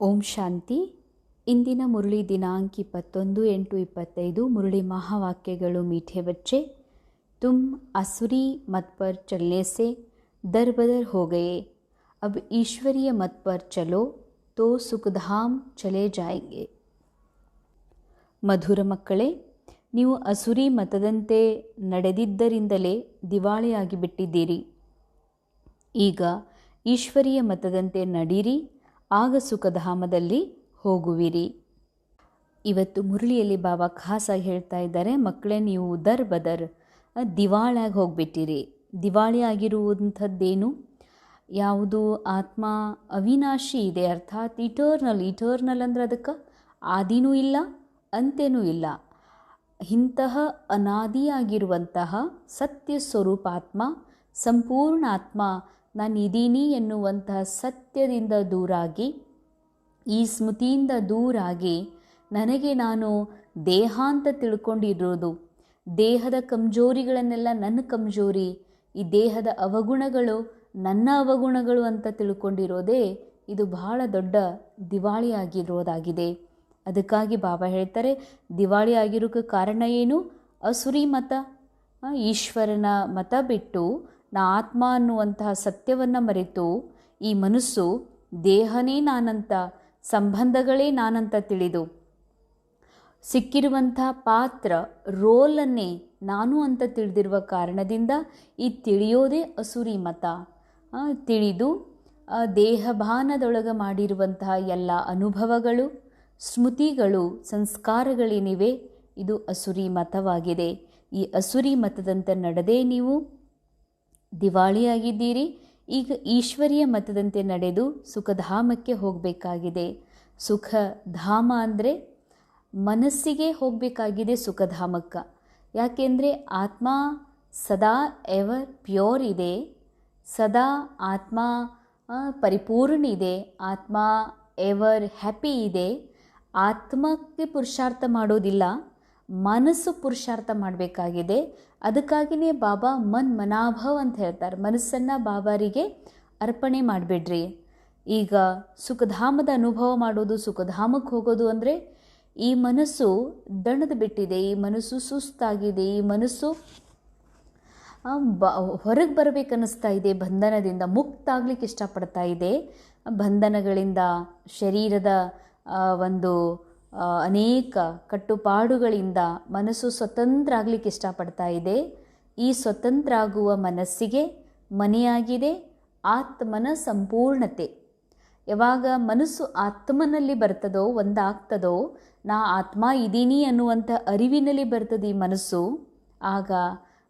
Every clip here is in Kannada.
ಓಂ ಶಾಂತಿ. ಇಂದಿನ ಮುರುಳಿ ದಿನಾಂಕ ಇಪ್ಪತ್ತೊಂದು, ಎಂಟು, ಇಪ್ಪತ್ತೈದು, ಮುರುಳಿ ಮಹಾವಾಕ್ಯಗಳು ಮೀಠೆ ಬಚ್ಚೆ. ತುಮ್ ಅಸುರಿ ಮತ್ ಪರ್ ಚಲ್ನೆ ಸೆ ದರ್ ಬದರ್ ಹೋ ಅಬ್ ಈಶ್ವರಿಯ ಮತ್ಪರ್ ಚಲೋ, ತೋ ಸುಖಧಾಮ್ ಚಲೆ ಜಾಯಂಗೆ. ಮಧುರ ಮಕ್ಕಳೇ, ನೀವು ಅಸುರಿ ಮತದಂತೆ ನಡೆದಿದ್ದರಿಂದಲೇ ದಿವಾಳಿಯಾಗಿ ಬಿಟ್ಟಿದ್ದೀರಿ ಈಗ ಈಶ್ವರಿಯ ಮತದಂತೆ ನಡೀರಿ ಆಗ ಸುಖಧಾಮದಲ್ಲಿ ಹೋಗುವಿರಿ. ಇವತ್ತು ಮುರಳಿಯಲ್ಲಿ ಬಾಬಾ ಖಾಸಾಗಿ ಹೇಳ್ತಾ ಇದ್ದಾರೆ, ಮಕ್ಕಳೇ, ನೀವು ದರ್ ಬದರ್ ದಿವಾಳಿಯಾಗಿ ಹೋಗ್ಬಿಟ್ಟಿರಿ. ದಿವಾಳಿ ಆಗಿರುವಂಥದ್ದೇನು? ಯಾವುದು? ಆತ್ಮ ಅವಿನಾಶಿ ಇದೆ ಅರ್ಥಾತ್ ಇಟರ್ನಲ್ ಇಟರ್ನಲ್ ಅಂದ್ರೆ ಅದಕ್ಕೆ ಆದಿನೂ ಇಲ್ಲ, ಅಂತ್ಯನೂ ಇಲ್ಲ. ಇಂತಹ ಅನಾದಿಯಾಗಿರುವಂತಹ ಸತ್ಯ ಸ್ವರೂಪಾತ್ಮ ಸಂಪೂರ್ಣ ಆತ್ಮ ನಾನು ಇದೀನಿ ಎನ್ನುವಂತಹ ಸತ್ಯದಿಂದ ದೂರಾಗಿ, ಈ ಸ್ಮೃತಿಯಿಂದ ದೂರಾಗಿ ನನಗೆ ನಾನು ದೇಹ ಅಂತ ತಿಳ್ಕೊಂಡಿರೋದು. ದೇಹದ ಕಮ್ಜೋರಿಗಳನ್ನೆಲ್ಲ ನನ್ನ ಕಮ್ಜೋರಿ ಈ ದೇಹದ ಅವಗುಣಗಳು ನನ್ನ ಅವಗುಣಗಳು ಅಂತ ತಿಳ್ಕೊಂಡಿರೋದೇ ಇದು ಬಹಳ ದೊಡ್ಡ ದಿವಾಳಿ ಆಗಿರೋದಾಗಿದೆ. ಅದಕ್ಕಾಗಿ ಬಾಬಾ ಹೇಳ್ತಾರೆ, ದಿವಾಳಿ ಆಗಿರೋಕ್ಕೆ ಕಾರಣ ಏನು? ಅಸುರಿ ಮತ. ಈಶ್ವರನ ಮತ ಬಿಟ್ಟು ನಾ ಆತ್ಮ ಅನ್ನುವಂತಹ ಸತ್ಯವನ್ನು ಮರೆತು ಈ ಮನಸ್ಸು ದೇಹನೇ ನಾನಂತ, ಸಂಬಂಧಗಳೇ ನಾನಂತ ತಿಳಿದು ಸಿಕ್ಕಿರುವಂಥ ಪಾತ್ರ, ರೋಲನ್ನೇ ನಾನು ಅಂತ ತಿಳಿದಿರುವ ಕಾರಣದಿಂದ ಈ ತಿಳಿಯೋದೇ ಅಸುರಿ ಮತ. ತಿಳಿದು ದೇಹಭಾನದೊಳಗೆ ಮಾಡಿರುವಂತಹ ಎಲ್ಲ ಅನುಭವಗಳು, ಸ್ಮೃತಿಗಳು, ಸಂಸ್ಕಾರಗಳೇನಿವೆ, ಇದು ಅಸುರಿ ಮತವಾಗಿದೆ. ಈ ಅಸುರಿ ಮತದಂತೆ ನಡೆದೇ ನೀವು ದಿವಾಳಿಯಾಗಿದ್ದೀರಿ. ಈಗ ಈಶ್ವರಿಯ ಮತದಂತೆ ನಡೆದು ಸುಖಧಾಮಕ್ಕೆ ಹೋಗಬೇಕಾಗಿದೆ. ಸುಖ ಧಾಮ ಅಂದರೆ ಮನಸ್ಸಿಗೆ ಹೋಗಬೇಕಾಗಿದೆ ಸುಖಧಾಮಕ್ಕೆ. ಯಾಕೆಂದರೆ ಆತ್ಮ ಸದಾ ಎವರ್ ಪ್ಯೂರ್ ಇದೆ. ಸದಾ ಆತ್ಮ ಪರಿಪೂರ್ಣ ಇದೆ. ಆತ್ಮ ಎವರ್ ಹ್ಯಾಪಿ ಇದೆ. ಆತ್ಮಕ್ಕೆ ಪುರುಷಾರ್ಥ ಮಾಡೋದಿಲ್ಲ. ಮನಸ್ಸು ಪುರುಷಾರ್ಥ ಮಾಡಬೇಕಾಗಿದೆ. ಅದಕ್ಕಾಗಿಯೇ ಬಾಬಾ ಮನ್ ಮನಾಭವ್ ಅಂತ ಹೇಳ್ತಾರೆ. ಮನಸ್ಸನ್ನು ಬಾಬಾರಿಗೆ ಅರ್ಪಣೆ ಮಾಡಿಬಿಡ್ರಿ. ಈಗ ಸುಖಧಾಮದ ಅನುಭವ ಮಾಡೋದು, ಸುಖಧಾಮಕ್ಕೆ ಹೋಗೋದು ಅಂದರೆ ಈ ಮನಸ್ಸು ದಣದು ಬಿಟ್ಟಿದೆ, ಈ ಮನಸ್ಸು ಸುಸ್ತಾಗಿದೆ, ಈ ಮನಸ್ಸು ಬ, ಹೊರಗೆ ಬರಬೇಕನ್ನಿಸ್ತಾ ಇದೆ, ಬಂಧನದಿಂದ ಮುಕ್ತ ಆಗ್ಲಿಕ್ಕೆ ಇಷ್ಟಪಡ್ತಾ ಇದೆ. ಬಂಧನಗಳಿಂದ ಶರೀರದ ಒಂದು ಅನೇಕ ಕಟ್ಟುಪಾಡುಗಳಿಂದ ಮನಸ್ಸು ಸ್ವತಂತ್ರ ಆಗಲಿಕ್ಕೆ ಇಷ್ಟಪಡ್ತಾ ಇದೆ. ಈ ಸ್ವತಂತ್ರ ಆಗುವ ಮನಸ್ಸಿಗೆ ಮನೆಯಾಗಿದೆ ಆತ್ಮನ ಸಂಪೂರ್ಣತೆ ಯಾವಾಗ ಮನಸ್ಸು ಆತ್ಮನಲ್ಲಿ ಬರ್ತದೋ, ಒಂದಾಗ್ತದೋ, ನಾ ಆತ್ಮ ಇದ್ದೀನಿ ಅನ್ನುವಂಥ ಅರಿವಿನಲ್ಲಿ ಬರ್ತದೆ ಈ ಮನಸ್ಸು. ಆಗ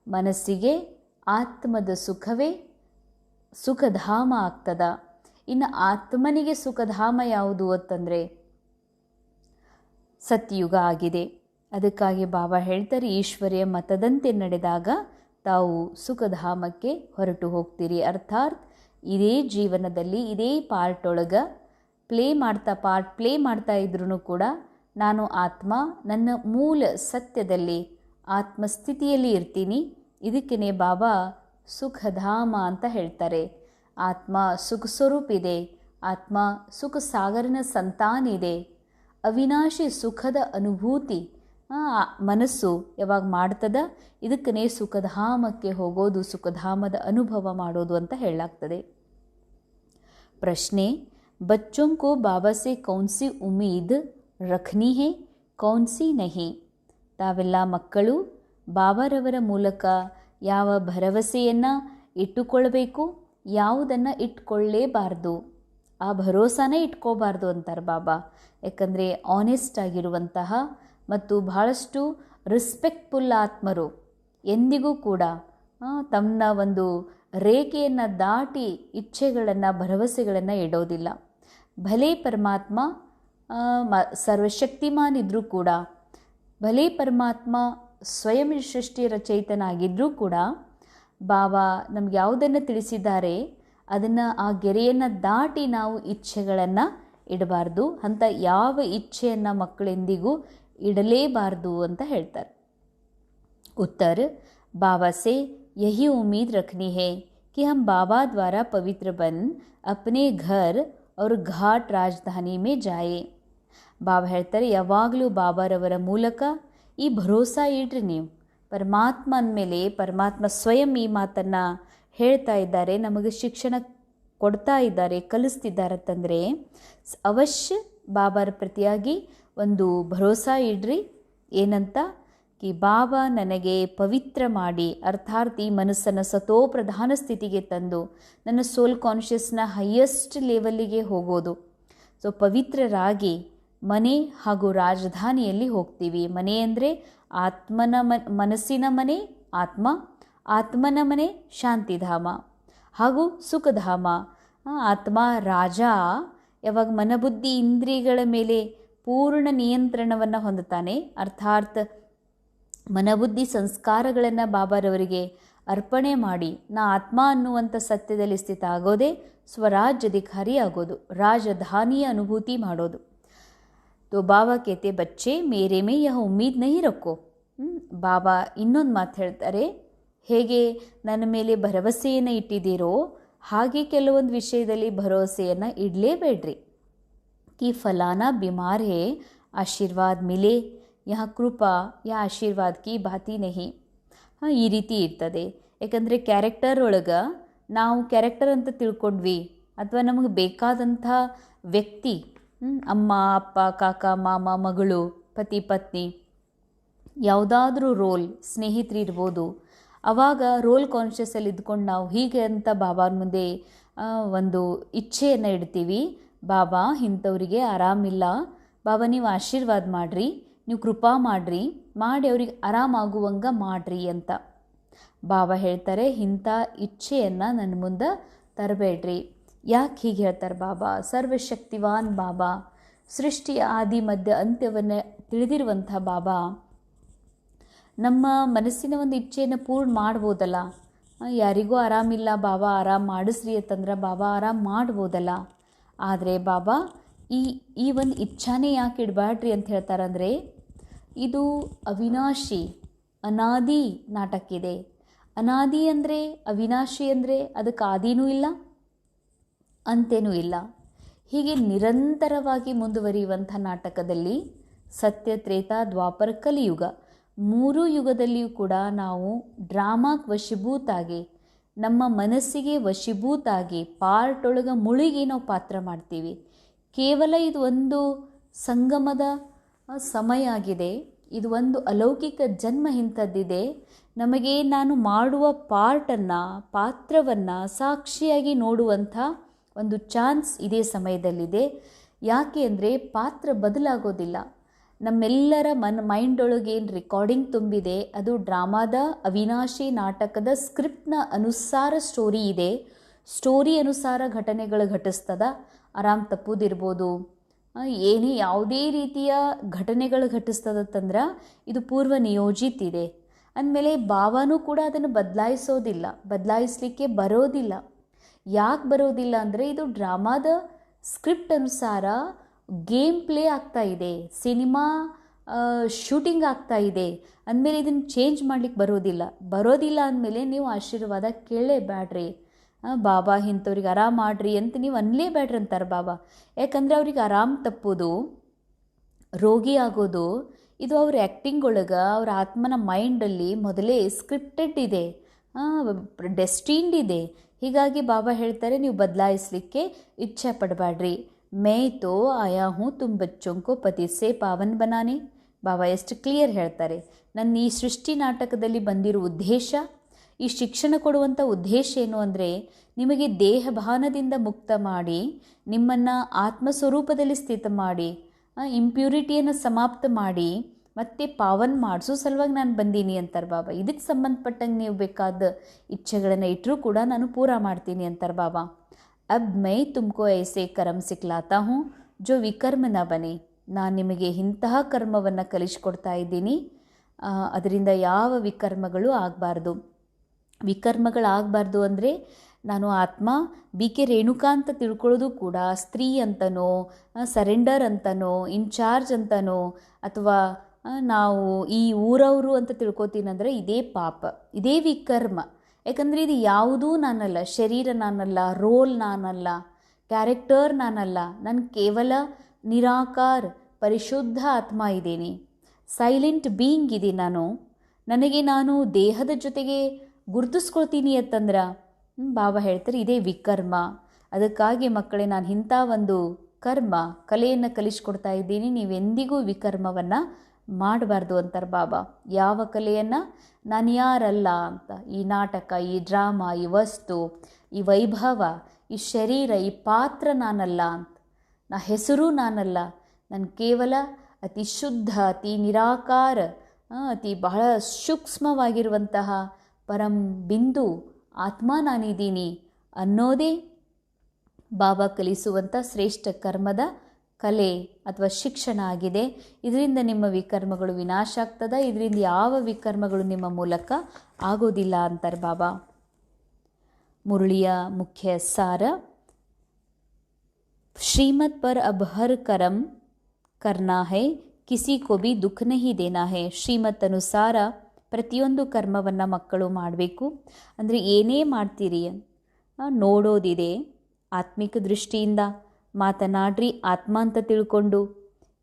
ಮನಸ್ಸಿಗೆ ಆತ್ಮದ ಸುಖವೇ ಸುಖಧಾಮ ಆಗ್ತದ. ಇನ್ನು ಆತ್ಮನಿಗೆ ಸುಖಧಾಮ ಯಾವುದು ಅಂತಂದರೆ ಸತ್ಯುಗ ಆಗಿದೆ. ಅದಕ್ಕಾಗಿ ಬಾಬಾ ಹೇಳ್ತಾರೆ, ಈಶ್ವರ್ಯ ಮತದಂತೆ ನಡೆದಾಗ ತಾವು ಸುಖಧಾಮಕ್ಕೆ ಹೊರಟು ಹೋಗ್ತೀರಿ. ಅರ್ಥಾತ್, ಇದೇ ಜೀವನದಲ್ಲಿ, ಇದೇ ಪಾರ್ಟ್ ಒಳಗೆ ಪ್ಲೇ ಮಾಡ್ತಾ, ಪಾರ್ಟ್ ಪ್ಲೇ ಮಾಡ್ತಾ ಇದ್ರೂ ಕೂಡ ನಾನು ಆತ್ಮ, ನನ್ನ ಮೂಲ ಸತ್ಯದಲ್ಲಿ, ಆತ್ಮಸ್ಥಿತಿಯಲ್ಲಿ ಇರ್ತೀನಿ. ಇದಕ್ಕೇ ಬಾಬಾ ಸುಖಧಾಮ ಅಂತ ಹೇಳ್ತಾರೆ. ಆತ್ಮ ಸುಖ ಸ್ವರೂಪ ಇದೆ ಆತ್ಮ ಸುಖ ಸಾಗರನ ಸಂತಾನ ಇದೆ. ಅವಿನಾಶಿ ಸುಖದ ಅನುಭೂತಿ. ಮನಸ್ಸು ಯಾವಾಗ ಮಾಡ್ತದ? ಇದಕ್ಕನೆ ಸುಖಧಾಮಕ್ಕೆ ಹೋಗೋದು, ಸುಖಧಾಮದ ಅನುಭವ ಮಾಡೋದು ಅಂತ ಹೇಳಲಾಗ್ತದೆ. ಪ್ರಶ್ನೆ, ಬಚ್ಚೊಂಕೋ ಬಾಬಾ ಸೆ ಕೌನ್ಸಿ ಉಮೀದ್ ರಖ್ನಿ ಹೇ ಕೌನ್ಸಿ ನಹಿ. ತಾವೆಲ್ಲ ಮಕ್ಕಳು, ಬಾಬಾರವರ ಮೂಲಕ ಯಾವ ಭರವಸೆಯನ್ನು ಇಟ್ಟುಕೊಳ್ಬೇಕು, ಯಾವುದನ್ನು ಇಟ್ಕೊಳ್ಳೇಬಾರ್ದು? ಆ ಭರೋಸಾನೇ ಇಟ್ಕೋಬಾರ್ದು ಅಂತಾರೆ ಬಾಬಾ. ಯಾಕಂದರೆ ಆನೆಸ್ಟ್ ಆಗಿರುವಂತಹ ಮತ್ತು ಬಹಳಷ್ಟು ರೆಸ್ಪೆಕ್ಟ್ಫುಲ್ ಆತ್ಮರು ಎಂದಿಗೂ ಕೂಡ ತಮ್ಮ ಒಂದು ರೇಖೆಯನ್ನು ದಾಟಿ ಇಚ್ಛೆಗಳನ್ನು, ಭರವಸೆಗಳನ್ನು ಇಡೋದಿಲ್ಲ ಭಲೇ ಪರಮಾತ್ಮ ಸರ್ವಶಕ್ತಿಮಾನ್ ಇದ್ದರೂ ಕೂಡ, ಭಲೇ ಪರಮಾತ್ಮ ಸ್ವಯಂ ಸೃಷ್ಟಿ ಆಗಿದ್ದರೂ ಕೂಡ, ಬಾಬಾ ನಮ್ಗೆ ಯಾವುದನ್ನು ತಿಳಿಸಿದ್ದಾರೆ, ಅದನ್ನು ಆ ಗೆರೆಯನ್ನು ದಾಟಿ ನಾವು ಇಚ್ಛೆಗಳನ್ನು ಇಡಬಾರ್ದು ಅಂತ ಯಾವ ಇಚ್ಛೆಯನ್ನು ಮಕ್ಕಳೆಂದಿಗೂ ಇಡಲೇಬಾರ್ದು ಅಂತ ಹೇಳ್ತಾರೆ ಉತ್ತರ बाबा से यही उम्मीद रखनी है कि हम बाबा द्वारा पवित्र बन अपने घर ಅವ್ರ ಘಾಟ್ ರಾಜಧಾನಿ ಮೇ ಜಾಯೆ ಬಾಬಾ ಹೇಳ್ತಾರೆ ಯಾವಾಗಲೂ ಬಾಬಾರವರ ಮೂಲಕ ಈ ಭರೋಸಾ ಇಡ್ರಿ ನೀವು ಪರಮಾತ್ಮ ಅಂದಮೇಲೆ ಪರಮಾತ್ಮ ಸ್ವಯಂ ಈ ಮಾತನ್ನು ಹೇಳ್ತಾ ಇದ್ದಾರೆ ನಮಗೆ ಶಿಕ್ಷಣ ಕೊಡ್ತಾ ಇದ್ದಾರೆ, ಕಲಿಸ್ತಿದ್ದಾರೆ ಅಂತಂದರೆ, ಅವಶ್ಯ ಬಾಬಾರ ಪ್ರತಿಯಾಗಿ ಒಂದು ಭರೋಸಾ ಇಡ್ರಿ. ಏನಂತ? ಕಿ ಬಾಬಾ ನನಗೆ ಪವಿತ್ರ ಮಾಡಿ ಅರ್ಥಾರ್ಥಿ ಮನಸ್ಸನ್ನು ಸತೋ ಪ್ರಧಾನ ಸ್ಥಿತಿಗೆ ತಂದು, ನನ್ನ ಸೋಲ್ ಕಾನ್ಷಿಯಸ್ನ ಹೈಯೆಸ್ಟ್ ಲೆವೆಲ್ಲಿಗೆ ಹೋಗೋದು. ಸೊ ಪವಿತ್ರರಾಗಿ ಮನೆ ಹಾಗೂ ರಾಜಧಾನಿಯಲ್ಲಿ ಹೋಗ್ತೀವಿ. ಮನೆ ಅಂದರೆ ಆತ್ಮನ ಮನ, ಮನಸ್ಸಿನ ಮನೆ, ಆತ್ಮ, ಆತ್ಮನ ಮನೆ, ಶಾಂತಿಧಾಮ. ಹಾಗೂ ಸುಖಧಾಮ. ಆತ್ಮ, ರಾಜ ಯಾವಾಗ ಮನಬುದ್ಧಿ ಇಂದ್ರಿಯಗಳ ಮೇಲೆ ಪೂರ್ಣ ನಿಯಂತ್ರಣವನ್ನು ಹೊಂದುತ್ತಾನೆ. ಅರ್ಥಾತ್ ಮನಬುದ್ಧಿ ಸಂಸ್ಕಾರಗಳನ್ನು ಬಾಬಾರವರಿಗೆ ಅರ್ಪಣೆ ಮಾಡಿ, ನಾ ಆತ್ಮ ಅನ್ನುವಂಥ ಸತ್ಯದಲ್ಲಿ ಸ್ಥಿತ ಆಗೋದೇ ಸ್ವರಾಜ್ಯಾಧಿಕಾರಿ ಆಗೋದು, ರಾಜಧಾನಿಯ ಅನುಭೂತಿ ಮಾಡೋದು. ತೋ ಬಾಬಾ ಕೇತೆ ಬಚ್ಚೆ, ಮೇರೆ ಮೇ ಯಹ ಉಮ್ಮೀದ್ ನಹಿ ರಕ್ಕೋ. ಬಾಬಾ ಇನ್ನೊಂದು ಮಾತು ಹೇಳ್ತಾರೆ. ಹೇಗೆ ನನ್ನ ಮೇಲೆ ಭರವಸೆಯನ್ನು ಇಟ್ಟಿದ್ದೀರೋ ಹಾಗೆ ಕೆಲವೊಂದು ವಿಷಯದಲ್ಲಿ ಭರವಸೆಯನ್ನು ಇಡಲೇಬೇಡ್ರಿ. ಕಿ ಫಲಾನಾ ಬಿಮಾರ್ ಹೇ, ಆಶೀರ್ವಾದ ಮಿಲೆ ಯಾ ಕೃಪಾ, ಯಾ ಆಶೀರ್ವಾದ ಕಿ ಬಾತಿ ನೆಹಿ. ಹಾಂ, ಈ ರೀತಿ ಇರ್ತದೆ. ಯಾಕಂದರೆ ಕ್ಯಾರೆಕ್ಟರ್ ಒಳಗೆ ನಾವು ಕ್ಯಾರೆಕ್ಟರ್ ಅಂತ ತಿಳ್ಕೊಂಡ್ವಿ, ಅಥವಾ ನಮಗೆ ಬೇಕಾದಂಥ ವ್ಯಕ್ತಿ ಅಮ್ಮ, ಅಪ್ಪ, ಕಾಕ, ಮಾಮ, ಮಗಳು, ಪತಿ, ಪತ್ನಿ, ಯಾವುದಾದ್ರೂ ರೋಲ್, ಸ್ನೇಹಿತರಿರ್ಬೋದು ಆವಾಗ ರೋಲ್ ಕಾನ್ಷಿಯಸ್ಸಲ್ಲಿ ಇದ್ಕೊಂಡು ನಾವು ಹೀಗೆ ಅಂತ ಬಾಬಾನ ಮುಂದೆ ಒಂದು ಇಚ್ಛೆಯನ್ನು ಇಡ್ತೀವಿ. ಬಾಬಾ, ಇಂಥವ್ರಿಗೆ ಆರಾಮಿಲ್ಲ. ಬಾಬಾ, ನೀವು ಆಶೀರ್ವಾದ ಮಾಡಿರಿ. ನೀವು ಕೃಪಾ ಮಾಡಿರಿ. ಮಾಡಿ ಅವ್ರಿಗೆ ಆರಾಮಾಗುವಂಗೆ ಮಾಡಿರಿ ಅಂತ. ಬಾಬಾ ಹೇಳ್ತಾರೆ, ಇಂಥ ಇಚ್ಛೆಯನ್ನು ನನ್ನ ಮುಂದೆ ತರಬೇಡ್ರಿ. ಯಾಕೆ ಹೀಗೆ ಹೇಳ್ತಾರೆ ಬಾಬಾ? ಸರ್ವಶಕ್ತಿವಾನ್ ಬಾಬಾ. ಸೃಷ್ಟಿಯ ಆದಿ ಮಧ್ಯ ಅಂತ್ಯವನ್ನೇ ತಿಳಿದಿರುವಂಥ ಬಾಬಾ. ನಮ್ಮ ಮನಸ್ಸಿನ ಒಂದು ಇಚ್ಛೆಯನ್ನು ಪೂರ್ಣ ಮಾಡ್ಬೋದಲ್ಲ? ಯಾರಿಗೂ ಆರಾಮಿಲ್ಲ, ಬಾಬಾ, ಆರಾಮ್ ಮಾಡಿಸ್ರಿ ಅಂತಂದ್ರೆ, ಬಾಬಾ, ಆರಾಮ್ ಮಾಡ್ಬೋದಲ್ಲ. ಆದರೆ, ಬಾಬಾ, ಈ ಈ ಒಂದು ಇಚ್ಛಾನೇ ಯಾಕೆ ಇಡಬ್ಯಾಡ್ರಿ ಅಂತ ಹೇಳ್ತಾರಂದರೆ, ಇದು ಅವಿನಾಶಿ, ಅನಾದಿ ನಾಟಕ ಇದೆ ಅನಾದಿ ಅಂದರೆ, ಅವಿನಾಶಿ ಅಂದರೆ ಅದಕ್ಕೆ ಆದಿನೂ ಇಲ್ಲ, ಅಂತೇನೂ ಇಲ್ಲ. ಹೀಗೆ ನಿರಂತರವಾಗಿ ಮುಂದುವರಿಯುವಂಥ ನಾಟಕದಲ್ಲಿ ಸತ್ಯ, ತ್ರೇತಾ, ದ್ವಾಪರ, ಕಲಿಯುಗ ಮೂರು ಯುಗದಲ್ಲಿಯೂ ಕೂಡ ನಾವು ಡ್ರಾಮಾಕ್ಕೆ ವಶೀಭೂತಾಗಿ, ನಮ್ಮ ಮನಸ್ಸಿಗೆ ವಶೀಭೂತಾಗಿ ಪಾರ್ಟ್ ಒಳಗೆ ಮುಳುಗಿ ನಾವು ಪಾತ್ರ ಮಾಡ್ತೀವಿ. ಕೇವಲ ಇದು ಒಂದು ಸಂಗಮದ ಸಮಯ ಆಗಿದೆ. ಇದು ಒಂದು ಅಲೌಕಿಕ ಜನ್ಮ ಇಂಥದ್ದಿದೆ. ನಮಗೆ ನಾನು ಮಾಡುವ ಪಾರ್ಟನ್ನು, ಪಾತ್ರವನ್ನು ಸಾಕ್ಷಿಯಾಗಿ ನೋಡುವಂಥ ಒಂದು ಚಾನ್ಸ್ ಇದೇ ಸಮಯದಲ್ಲಿದೆ. ಯಾಕೆ ಅಂದರೆ ಪಾತ್ರ ಬದಲಾಗೋದಿಲ್ಲ. ನಮ್ಮೆಲ್ಲರ ಮನ್ ಮೈಂಡ್ ಏನು ರೆಕಾರ್ಡಿಂಗ್ ತುಂಬಿದೆ, ಅದು ಡ್ರಾಮಾದ ಅವಿನಾಶಿ ನಾಟಕದ ಸ್ಕ್ರಿಪ್ಟ್ನ ಅನುಸಾರ ಸ್ಟೋರಿ ಇದೆ. ಸ್ಟೋರಿ ಅನುಸಾರ ಘಟನೆಗಳು ಘಟಿಸ್ತದ. ಆರಾಮ್ ತಪ್ಪುದಿರ್ಬೋದು ಏನೇ ಯಾವುದೇ ರೀತಿಯ ಘಟನೆಗಳು ಘಟಿಸ್ತದಂದ್ರೆ ಇದು ಪೂರ್ವ ನಿಯೋಜಿತ ಇದೆ. ಅಂದಮೇಲೆ ಭಾವನೂ ಕೂಡ ಅದನ್ನು ಬದಲಾಯಿಸೋದಿಲ್ಲ. ಬದಲಾಯಿಸಲಿಕ್ಕೆ ಬರೋದಿಲ್ಲ. ಯಾಕೆ ಬರೋದಿಲ್ಲ ಅಂದರೆ ಇದು ಡ್ರಾಮಾದ ಸ್ಕ್ರಿಪ್ಟ್ ಅನುಸಾರ ಗೇಮ್ ಪ್ಲೇ ಆಗ್ತಾ ಇದೆ, ಸಿನಿಮಾ ಶೂಟಿಂಗ್ ಆಗ್ತಾ ಇದೆ. ಅಂದಮೇಲೆ ಇದನ್ನು ಚೇಂಜ್ ಮಾಡ್ಲಿಕ್ಕೆ ಬರೋದಿಲ್ಲ. ಬರೋದಿಲ್ಲ ಅಂದಮೇಲೆ ನೀವು ಆಶೀರ್ವಾದ ಕೇಳಲೇಬೇಡ್ರಿ ಬಾಬಾ, ಇಂಥವ್ರಿಗೆ ಆರಾಮ್ ಮಾಡ್ರಿ ಅಂತ ನೀವು ಅನ್ಲೇಬೇಡ್ರಿ ಅಂತಾರೆ ಬಾಬಾ. ಯಾಕಂದರೆ ಅವ್ರಿಗೆ ಆರಾಮ್ ತಪ್ಪೋದು, ರೋಗಿ ಆಗೋದು, ಇದು ಅವ್ರ ಆ್ಯಕ್ಟಿಂಗ್ ಒಳಗೆ, ಅವ್ರ ಆತ್ಮನ ಮೈಂಡಲ್ಲಿ ಮೊದಲೇ ಸ್ಕ್ರಿಪ್ಟೆಡ್ ಇದೆ. ಡೆಸ್ಟಿನ್ಡ್ ಇದೆ. ಹೀಗಾಗಿ ಬಾಬಾ ಹೇಳ್ತಾರೆ, ನೀವು ಬದಲಾಯಿಸಲಿಕ್ಕೆ ಇಚ್ಛೆ ಪಡಬೇಡ್ರಿ ಮೈ ತೋ ಆಯಾ ಹೂ ತುಮ್ ಬಚ್ಚೋಂ ಕೋ ಪತಿ ಸೇ ಪಾವನ್ ಬನಾನೆ ಬಾಬಾ ಎಷ್ಟು ಕ್ಲಿಯರ್ ಹೇಳ್ತಾರೆ. ನನ್ನ ಈ ಸೃಷ್ಟಿ ನಾಟಕದಲ್ಲಿ ಬಂದಿರೋ ಉದ್ದೇಶ, ಈ ಶಿಕ್ಷಣ ಕೊಡುವಂಥ ಉದ್ದೇಶ ಏನು ಅಂದರೆ, ನಿಮಗೆ ದೇಹಭಾನದಿಂದ ಮುಕ್ತ ಮಾಡಿ, ನಿಮ್ಮನ್ನು ಆತ್ಮಸ್ವರೂಪದಲ್ಲಿ ಸ್ಥಿತ ಮಾಡಿ ಇಂಪ್ಯೂರಿಟಿಯನ್ನು ಸಮಾಪ್ತ ಮಾಡಿ, ಮತ್ತೆ ಪಾವನ್ ಮಾಡಿಸೋ ಸಲುವಾಗಿ ನಾನು ಬಂದೀನಿ ಅಂತಾರೆ ಬಾಬಾ. ಇದಕ್ಕೆ ಸಂಬಂಧಪಟ್ಟಂಗೆ ನೀವು ಬೇಕಾದ ಇಚ್ಛೆಗಳನ್ನು ಇಟ್ಟರೂ ಕೂಡ ನಾನು ಪೂರ ಮಾಡ್ತೀನಿ ಅಂತಾರೆ ಬಾಬಾ. ಅಬ್ ಮೈ ತುಮಕೋ ಐಸೆ ಕರ್ಮ ಸಿಕ್ಲಾತಾ ಹೂँ ಜೋ ವಿಕರ್ಮ ನ ಬನೆ ನಾನು ನಿಮಗೆ ಇಂತಹ ಕರ್ಮವನ್ನು ಕಲಿಸ್ಕೊಡ್ತಾ ಇದ್ದೀನಿ ಅದರಿಂದ ಯಾವ ವಿಕರ್ಮಗಳು ಆಗಬಾರ್ದು ವಿಕರ್ಮಗಳಾಗಬಾರ್ದು ಅಂದರೆ ನಾನು ಆತ್ಮ ಬಿ ಕೆ ರೇಣುಕಾ ಅಂತ ತಿಳ್ಕೊಳ್ಳೋದು ಕೂಡ ಸ್ತ್ರೀ ಅಂತನೋ ಸರೆಂಡರ್ ಅಂತನೋ ಇನ್ಚಾರ್ಜ್ ಅಂತನೋ ಅಥವಾ ನಾವು ಈ ಊರವರು ಅಂತ ತಿಳ್ಕೊತೀನಂದರೆ ಇದೇ ಪಾಪ ಇದೇ ವಿಕರ್ಮ ಯಾಕಂದರೆ ಇದು ಯಾವುದೂ ನಾನಲ್ಲ, ಶರೀರ ನಾನಲ್ಲ ರೋಲ್ ನಾನಲ್ಲ ಕ್ಯಾರೆಕ್ಟರ್ ನಾನಲ್ಲ. ನಾನು ಕೇವಲ ನಿರಾಕಾರ, ಪರಿಶುದ್ಧ ಆತ್ಮ ಇದ್ದೀನಿ. ಸೈಲೆಂಟ್ ಬೀಯಿಂಗ್ ಇದೆ ನಾನು. ನನಗೆ ನಾನು ದೇಹದ ಜೊತೆಗೆ ಗುರುತಿಸ್ಕೊಳ್ತೀನಿ ಅಂತಂದ್ರೆ ಬಾಬಾ ಹೇಳ್ತಾರೆ ಇದೇ ವಿಕರ್ಮ. ಅದಕ್ಕಾಗಿ ಮಕ್ಕಳೇ, ನಾನು ಇಂಥ ಒಂದು ಕರ್ಮ, ಕಲೆಯನ್ನು ಕಲಿಸ್ಕೊಡ್ತಾ ಇದ್ದೀನಿ, ನೀವೆಂದಿಗೂ ವಿಕರ್ಮವನ್ನು ಮಾಡಬಾರ್ದು ಅಂತಾರೆ ಬಾಬಾ. ಯಾವ ಕಲೆಯನ್ನು? ನಾನು ಯಾರಲ್ಲ ಅಂತ. ಈ ನಾಟಕ, ಈ ಡ್ರಾಮಾ, ಈ ವಸ್ತು, ಈ ವೈಭವ, ಈ ಶರೀರ, ಈ ಪಾತ್ರ ನಾನಲ್ಲ ಅಂತ. ನಾ ಹೆಸರು ನಾನಲ್ಲ. ನಾನು ಕೇವಲ ಅತಿ ಶುದ್ಧ, ಅತಿ ನಿರಾಕಾರ ಅತಿ ಬಹಳ ಸೂಕ್ಷ್ಮವಾಗಿರುವಂತಹ ಪರಂ ಬಿಂದು ಆತ್ಮ ನಾನಿದ್ದೀನಿ ಅನ್ನೋದೇ ಬಾಬಾ ಕಲಿಸುವಂಥ ಶ್ರೇಷ್ಠ ಕರ್ಮದ ಕಲೆ ಅಥವಾ ಶಿಕ್ಷಣ ಆಗಿದೆ ಇದರಿಂದ ನಿಮ್ಮ ವಿಕರ್ಮಗಳು ವಿನಾಶ ಆಗ್ತದ ಇದರಿಂದ ಯಾವ ವಿಕರ್ಮಗಳು ನಿಮ್ಮ ಮೂಲಕ ಆಗೋದಿಲ್ಲ ಅಂತಾರೆ ಬಾಬಾ ಮುರಳಿಯ ಮುಖ್ಯ ಸಾರ श्रीमत पर अब हर कर्म करना है ಕಿಸಿ ಕೋ ಬಿ ದುಃಖ ನಹಿ ದೇನಾ ಹೇ ಶ್ರೀಮತ್ ಅನುಸಾರ ಪ್ರತಿಯೊಂದು ಕರ್ಮವನ್ನು ಮಕ್ಕಳು ಮಾಡಬೇಕು ಅಂದರೆ ಏನೇ ಮಾಡ್ತೀರಿ ಆ, ನೋಡೋದಿದೆ ಆತ್ಮಿಕ ದೃಷ್ಟಿಯಿಂದ ಮಾತನಾಡ್ರಿ, ಆತ್ಮ ಅಂತ ತಿಳ್ಕೊಂಡು.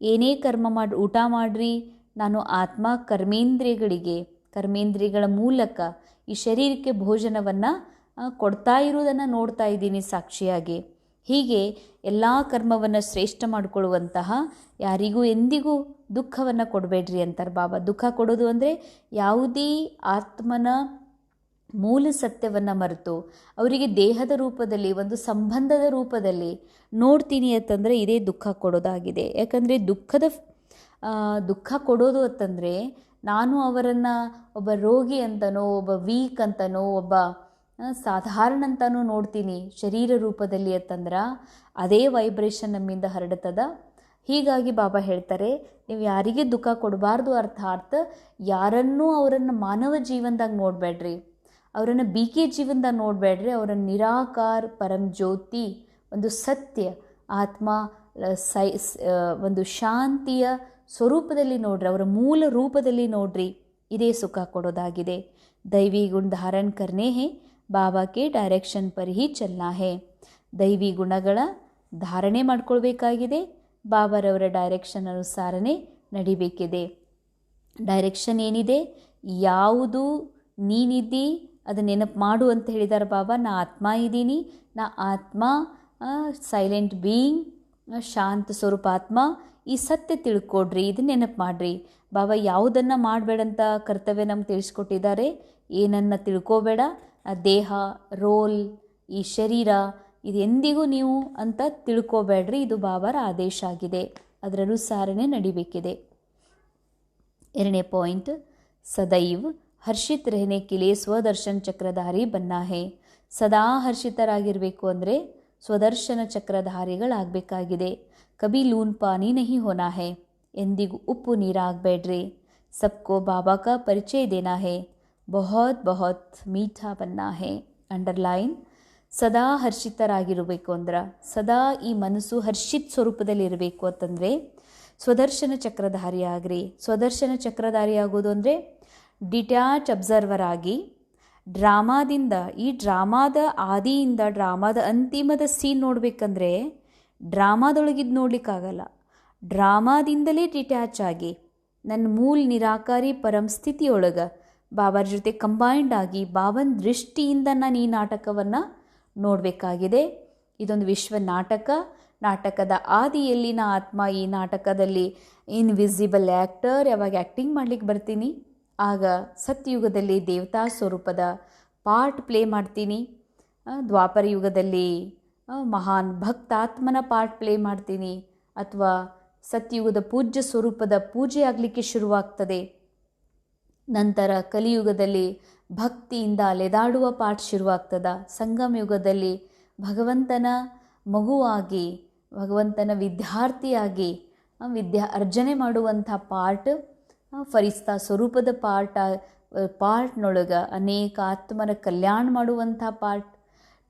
ಏನೇ ಕರ್ಮ ಮಾಡಿ, ಊಟ ಮಾಡ್ರಿ, ನಾನು ಆತ್ಮ ಕರ್ಮೇಂದ್ರಿಯಗಳಿಗೆ, ಕರ್ಮೇಂದ್ರಿಯಗಳ ಮೂಲಕ ಈ ಶರೀರಕ್ಕೆ ಭೋಜನವನ್ನು ಕೊಡ್ತಾ ಇರುವುದನ್ನು ನೋಡ್ತಾ ಇದ್ದೀನಿ ಸಾಕ್ಷಿಯಾಗಿ. ಹೀಗೆ ಎಲ್ಲ ಕರ್ಮವನ್ನು ಶ್ರೇಷ್ಠ ಮಾಡಿಕೊಳ್ಳುವಂತಹ ಯಾರಿಗೂ ಎಂದಿಗೂ ದುಃಖವನ್ನು ಕೊಡಬೇಡ್ರಿ ಅಂತಾರೆ ಬಾಬಾ. ದುಃಖ ಕೊಡೋದು ಅಂದರೆ ಯಾವುದೇ ಆತ್ಮನ ಮೂಲ ಸತ್ಯವನ್ನು ಮರೆತು ಅವರಿಗೆ ದೇಹದ ರೂಪದಲ್ಲಿ, ಒಂದು ಸಂಬಂಧದ ರೂಪದಲ್ಲಿ ನೋಡ್ತೀನಿ ಅಂತಂದರೆ ಇದೇ ದುಃಖ ಕೊಡೋದಾಗಿದೆ. ಯಾಕಂದರೆ ದುಃಖದ ದುಃಖ ಕೊಡೋದು ಅಂತಂದರೆ ನಾನು ಅವರನ್ನು ಒಬ್ಬ ರೋಗಿ ಅಂತನೋ, ಒಬ್ಬ ವೀಕ್ ಅಂತನೋ, ಒಬ್ಬ ಸಾಧಾರಣ ಅಂತನೂ ನೋಡ್ತೀನಿ ಶರೀರ ರೂಪದಲ್ಲಿ ಅಂತಂದ್ರೆ ಅದೇ ವೈಬ್ರೇಷನ್ ನಮ್ಮಿಂದ ಹರಡುತ್ತದ ಹೀಗಾಗಿ ಬಾಬಾ ಹೇಳ್ತಾರೆ, ನೀವು ಯಾರಿಗೆ ದುಃಖ ಕೊಡಬಾರ್ದು ಅರ್ಥಾತ್ ಯಾರನ್ನೂ ಅವರನ್ನು ಮಾನವ ಜೀವನದಾಗ ನೋಡಬೇಡ್ರಿ. ಅವರನ್ನು ಬಿ ಕೆ ಜೀವನದಾಗ ನೋಡಬೇಡ್ರಿ. ಅವರ ನಿರಾಕಾರ, ಪರಂ ಜ್ಯೋತಿ, ಒಂದು ಸತ್ಯ, ಆತ್ಮ ಸೈ, ಸ್- ಒಂದು ಶಾಂತಿಯ ಸ್ವರೂಪದಲ್ಲಿ ನೋಡ್ರಿ. ಅವರ ಮೂಲ ರೂಪದಲ್ಲಿ ನೋಡ್ರಿ. ಇದೇ ಸುಖ ಕೊಡೋದಾಗಿದೆ. ದೈವಿ ಗುಣ ಧಾರಣ ಕರ್ನೇ ಹೇ ಬಾಬಾಕ್ಕೆ ಡೈರೆಕ್ಷನ್ ಪರಿಹಿ ಚಲ್ನಾ ಹೇ ದೈವಿ ಗುಣಗಳ ಧಾರಣೆ ಮಾಡ್ಕೊಳ್ಬೇಕಾಗಿದೆ. ಬಾಬಾರವರ ಡೈರೆಕ್ಷನ್ ಅನುಸಾರನೇ ನಡಿಬೇಕಿದೆ. ಡೈರೆಕ್ಷನ್ ಏನಿದೆ? ಯಾವುದು ನೀನಿದ್ದಿ ಅದು ನೆನಪು ಮಾಡು ಅಂತ ಹೇಳಿದ್ದಾರೆ ಬಾಬಾ. ನಾ ಆತ್ಮ ಇದ್ದೀನಿ. ನಾ ಆತ್ಮ ಸೈಲೆಂಟ್ ಬೀಯಿಂಗ್ ಶಾಂತ ಸ್ವರೂಪ ಆತ್ಮ. ಈ ಸತ್ಯ ತಿಳ್ಕೊಡ್ರಿ ಇದು ನೆನಪು ಮಾಡ್ರಿ. ಬಾಬಾ, ಯಾವುದನ್ನು ಮಾಡಬೇಡಂತ ಕರ್ತವ್ಯ ನಮ್ಗೆ ತಿಳಿಸ್ಕೊಟ್ಟಿದ್ದಾರೆ. ಏನನ್ನು ತಿಳ್ಕೋಬೇಡ. ದೇಹ, ರೋಲ್, ಈ ಶರೀರ, ಇದು ಎಂದಿಗೂ ನೀವು ಅಂತ ತಿಳ್ಕೋಬೇಡ್ರಿ. ಇದು ಬಾಬಾರ ಆದೇಶ ಆಗಿದೆ. ಅದರ ಅನುಸಾರನೇ ನಡಿಬೇಕಿದೆ. ಎರಡನೇ ಪಾಯಿಂಟ್ ಸದೈವ್ ಹರ್ಷಿತ್ ರಹನೆ ಕಿಲೆ ಸ್ವದರ್ಶನ್ ಚಕ್ರಧಾರಿ ಬನ್ನಾಹೆ. ಸದಾ ಹರ್ಷಿತರಾಗಿರಬೇಕು ಅಂದರೆ ಸ್ವದರ್ಶನ ಚಕ್ರಧಾರಿಗಳಾಗಬೇಕಾಗಿದೆ. ಕಬಿ ಲೂನ್ ಪಾನಿ ನಹಿ ಹೋನಾ ಹೇ ಎಂದಿಗೂ ಉಪ್ಪು ನೀರಾಗಬೇಡ್ರಿ. ಸಬ್ಕೋ ಬಾಬಾ ಕಾ ಪರಿಚಯ ದೇನಾ ಹೇ ಬಹತ್ ಬಹತ್ ಮೀಠಾ ಬನ್ನಾ ಹೇ ಅಂಡರ್ಲೈನ್, ಸದಾ ಹರ್ಷಿತರಾಗಿರಬೇಕು ಅಂದ್ರೆ, ಸದಾ ಈ ಮನಸ್ಸು ಹರ್ಷಿತ್ ಸ್ವರೂಪದಲ್ಲಿರಬೇಕು ಅಂತಂದರೆ, ಸ್ವದರ್ಶನ ಚಕ್ರಧಾರಿ ಆಗ್ರಿ ಸ್ವದರ್ಶನ ಚಕ್ರಧಾರಿ ಆಗೋದು ಅಂದರೆ ಡಿಟ್ಯಾಚ್ ಅಬ್ಸರ್ವರ್ ಆಗಿ ಡ್ರಾಮಾದಿಂದ, ಈ ಡ್ರಾಮಾದ ಆದಿಯಿಂದ ಡ್ರಾಮಾದ ಅಂತಿಮದ ಸೀನ್ ನೋಡಬೇಕಂದ್ರೆ ಡ್ರಾಮಾದೊಳಗಿದ್ದು ನೋಡ್ಲಿಕ್ಕಾಗಲ್ಲ. ಡ್ರಾಮಾದಿಂದಲೇ ಡಿಟ್ಯಾಚ್ ಆಗಿ ನನ್ನ ಮೂಲ ನಿರಾಕಾರಿ ಪರಂಸ್ಥಿತಿಯೊಳಗೆ ಬಾಬಾರ ಜೊತೆ ಕಂಬೈಂಡ್ ಆಗಿ ಬಾಬನ್ ದೃಷ್ಟಿಯಿಂದ ನಾನು ಈ ನಾಟಕವನ್ನು ನೋಡಬೇಕಾಗಿದೆ. ಇದೊಂದು ವಿಶ್ವ ನಾಟಕ. ನಾಟಕದ ಆದಿಯಲ್ಲಿನ ಆತ್ಮ ಈ ನಾಟಕದಲ್ಲಿ ಇನ್ವಿಸಿಬಲ್ ಆ್ಯಕ್ಟರ್ ಯಾವಾಗ ಆ್ಯಕ್ಟಿಂಗ್ ಮಾಡ್ಲಿಕ್ಕೆ ಬರ್ತೀನಿ? ಆಗ ಸತ್ಯುಗದಲ್ಲಿ ದೇವತಾ ಸ್ವರೂಪದ ಪಾರ್ಟ್ ಪ್ಲೇ ಮಾಡ್ತೀನಿ. ದ್ವಾಪರ ಯುಗದಲ್ಲಿ ಮಹಾನ್ ಭಕ್ತಾತ್ಮನ ಪಾರ್ಟ್ ಪ್ಲೇ ಮಾಡ್ತೀನಿ. ಅಥವಾ ಸತ್ಯುಗದ ಪೂಜ್ಯ ಸ್ವರೂಪದ ಪೂಜೆ ಆಗಲಿಕ್ಕೆ ಶುರುವಾಗ್ತದೆ. ನಂತರ ಕಲಿಯುಗದಲ್ಲಿ ಭಕ್ತಿಯಿಂದ ಅಲೆದಾಡುವ ಪಾಠ ಶುರುವಾಗ್ತದ. ಸಂಗಮ ಯುಗದಲ್ಲಿ ಭಗವಂತನ ಮಗುವಾಗಿ ಭಗವಂತನ ವಿದ್ಯಾರ್ಥಿಯಾಗಿ ವಿದ್ಯಾ ಅರ್ಜನೆ ಮಾಡುವಂಥ ಆ, ಫರಿಸ್ತಾ ಸ್ವರೂಪದ ಪಾರ್ಟ್ ಪಾರ್ಟ್ನೊಳಗೆ ಅನೇಕ ಆತ್ಮರ ಕಲ್ಯಾಣ ಮಾಡುವಂಥ ಪಾರ್ಟ್.